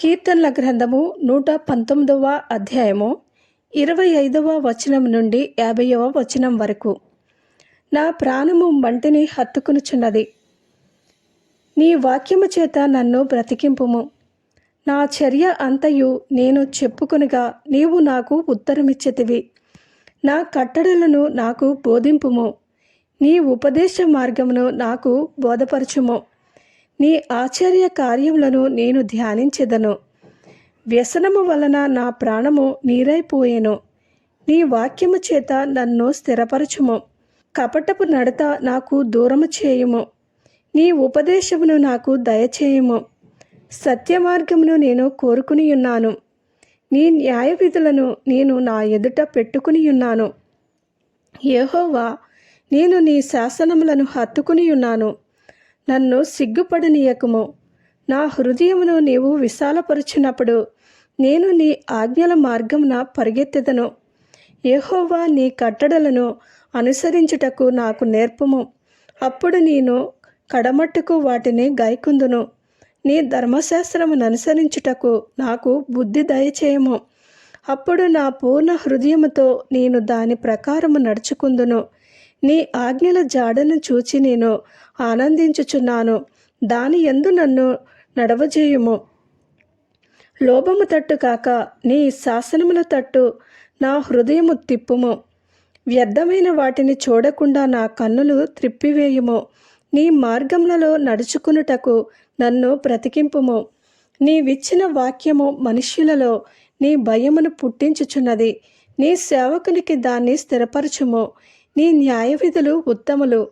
కీర్తనల గ్రంథము నూట పంతొమ్మిదవ అధ్యాయము ఇరవై ఐదవ వచనం నుండి యాభైవ వచనం వరకు. నా ప్రాణము మంటిని హత్తుకునుచున్నది. నీ వాక్యము చేత నన్ను బ్రతికింపుము. నా చర్య అంతయు నేను చెప్పుకునుగా నీవు నాకు ఉత్తరమిచ్చేతివి. నా కట్టడలను నాకు బోధింపుము. నీ ఉపదేశ మార్గమును నాకు బోధపరచుము. నీ ఆశ్చర్య కార్యములను నేను ధ్యానించెదను. వ్యసనము వలన నా ప్రాణము నీరైపోయేను. నీ వాక్యము చేత నన్ను స్థిరపరచుము. కపటపు నడత నాకు దూరము చేయుము. నీ ఉపదేశమును నాకు దయచేయుము. సత్యమార్గమును నేను కోరుకుని ఉన్నాను నీ న్యాయ విధులను నేను నా ఎదుట పెట్టుకుని ఉన్నాను యెహోవా నేను నీ శాసనములను హత్తుకుని ఉన్నాను నన్ను సిగ్గుపడనీయకుము. నా హృదయమును నీవు విశాలపరుచినప్పుడు నేను నీ ఆజ్ఞల మార్గమున పరిగెత్తెదను. ఏహోవా నీ కట్టడలను అనుసరించుటకు నాకు నేర్పుము. అప్పుడు నేను కడమట్టుకు వాటిని గైకుందును నీ ధర్మశాస్త్రమును అనుసరించుటకు నాకు బుద్ధి దయచేయము. అప్పుడు నా పూర్ణ హృదయముతో నేను దాని ప్రకారము నడుచుకుందును. నీ ఆజ్ఞల జాడను చూచి నేను ఆనందించుచున్నాను. దాని ఎందు నన్ను నడవజేయుము. లోభము తట్టు కాక నీ శాసనముల తట్టు నా హృదయము తిప్పుము. వ్యర్థమైన వాటిని చూడకుండా నా కన్నులు త్రిప్పివేయుము. నీ మార్గములలో నడుచుకునుటకు నన్ను బ్రతికింపుము నీవిచ్చిన వాక్యము మనుష్యులలో నీ భయమును పుట్టించుచున్నది. నీ సేవకునికి దాన్ని స్థిరపరచుము. నీ న్యాయవిధులు ఉత్తములు.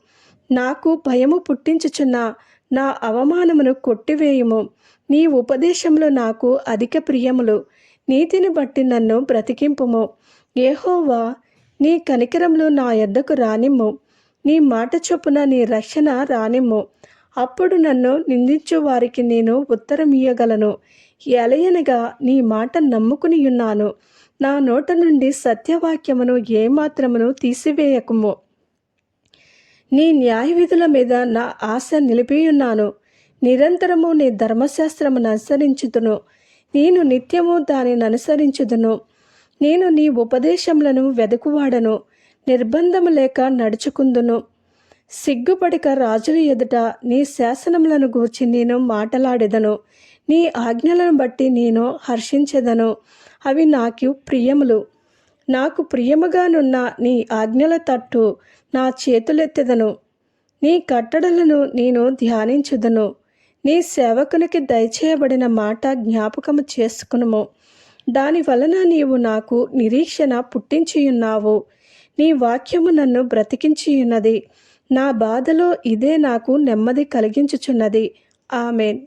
నాకు భయము పుట్టించుచున్న నా అవమానమును కొట్టివేయుము. నీ ఉపదేశములు నాకు అధిక ప్రియములు. నీతిని బట్టి నన్ను బ్రతికింపుము. ఏహోవా నీ కనికరములు నా యొద్దకు రానిమ్ము. నీ మాట చొప్పున నీ రక్షణ రానిమ్ము. అప్పుడు నన్ను నిందించు వారికి నేను ఉత్తరం ఇయ్యగలను ఎలయనగా నీ మాట నమ్ముకుని ఉన్నాను నా నోట నుండి సత్యవాక్యమును ఏమాత్రమును తీసివేయకుము. నీ న్యాయ విధుల మీద నా ఆశ నిలిపియున్నాను. నిరంతరము నీ ధర్మశాస్త్రమును అనుసరించుదును. నేను నిత్యము దానిని అనుసరించుదును. నేను నీ ఉపదేశములను వెదకువాడను. నిర్బంధము లేక నడుచుకుందును. సిగ్గుపడిక రాజుల ఎదుట నీ శాసనములను గూర్చి నేను మాటలాడెదను. నీ ఆజ్ఞలను బట్టి నేను హర్షించదను. అవి నాకు ప్రియములు. నాకు ప్రియముగానున్న నీ ఆజ్ఞల తట్టు నా చేతులెత్తెదను. నీ కట్టడలను నేను ధ్యానించుదను. నీ సేవకునికి దయచేయబడిన మాట జ్ఞాపకము చేసుకునుము. దాని వలన నీవు నాకు నిరీక్షణ పుట్టించియున్నావు. నీ వాక్యము నన్ను బ్రతికించియున్నది. నా బాధలో ఇదే నాకు నెమ్మది కలిగించుచున్నది. ఆమెన్.